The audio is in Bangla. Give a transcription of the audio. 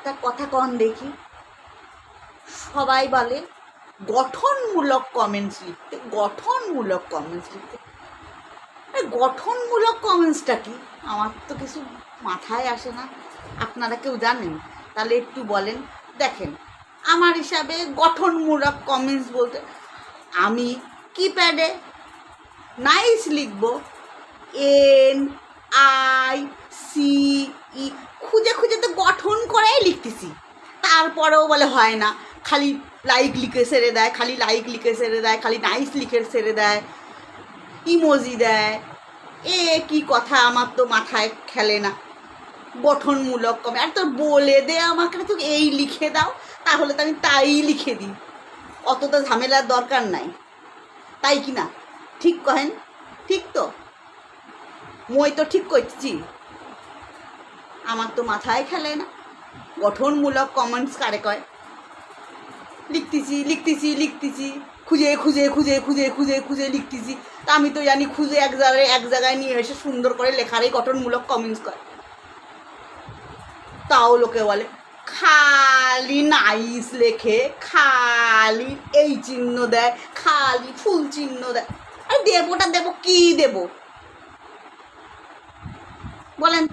একটা কথা কন দেখি। সবাই বলে, গঠনমূলক কমেন্টস লিখতে, গঠনমূলক কমেন্টস লিখতে। গঠনমূলক কমেন্টসটা কি? আমার তো কিছু মাথায় আসে না। আপনারা কেউ জানেন? তাহলে একটু বলেন। দেখেন, আমার হিসাবে গঠনমূলক কমেন্টস বলতে আমি কিপ্যাডে নাইস লিখব এন আই সি ই খুঁজে খুঁজে তো গঠন করেই তারপরেও বলে হয় না। খালি লাইক লিখে সেরে দেয়, খালি লাইক লিখে সেরে দেয়, খালি নাইস লিখে সেরে দেয় ইমোজি দেয়। এ কি কথা, আমার তো মাথায় খেলে না। গঠনমূলক কমে আর তো বলে দে আমাকে, তো এই লিখে দাও, তাহলে তো আমি তাই লিখে দিই। অত তো ঝামেলার দরকার নাই। তাই কি না? ঠিক কহেন? ঠিক তো? মই তো ঠিক করছি। আমার তো মাথায় খেলে না। গঠনমূলক কমেন্টস কারে কয়? লিখতেছি লিখতেছি লিখতেছি। খুঁজে খুঁজে খুঁজে খুঁজে খুঁজে খুঁজে লিখতেছি। তা আমি তো জানি খুঁজে এক জায়গায় এক জায়গায় নিয়ে এসে সুন্দর করে লেখারই গঠনমূলক কমেন্টস করে তাও লোকে বলে, খালি নাইস লেখে, খালি এই চিহ্ন দেয়, খালি ফুল চিহ্ন দেয়। আরে দেবোটা দেবো, কি দেবো? বলেন?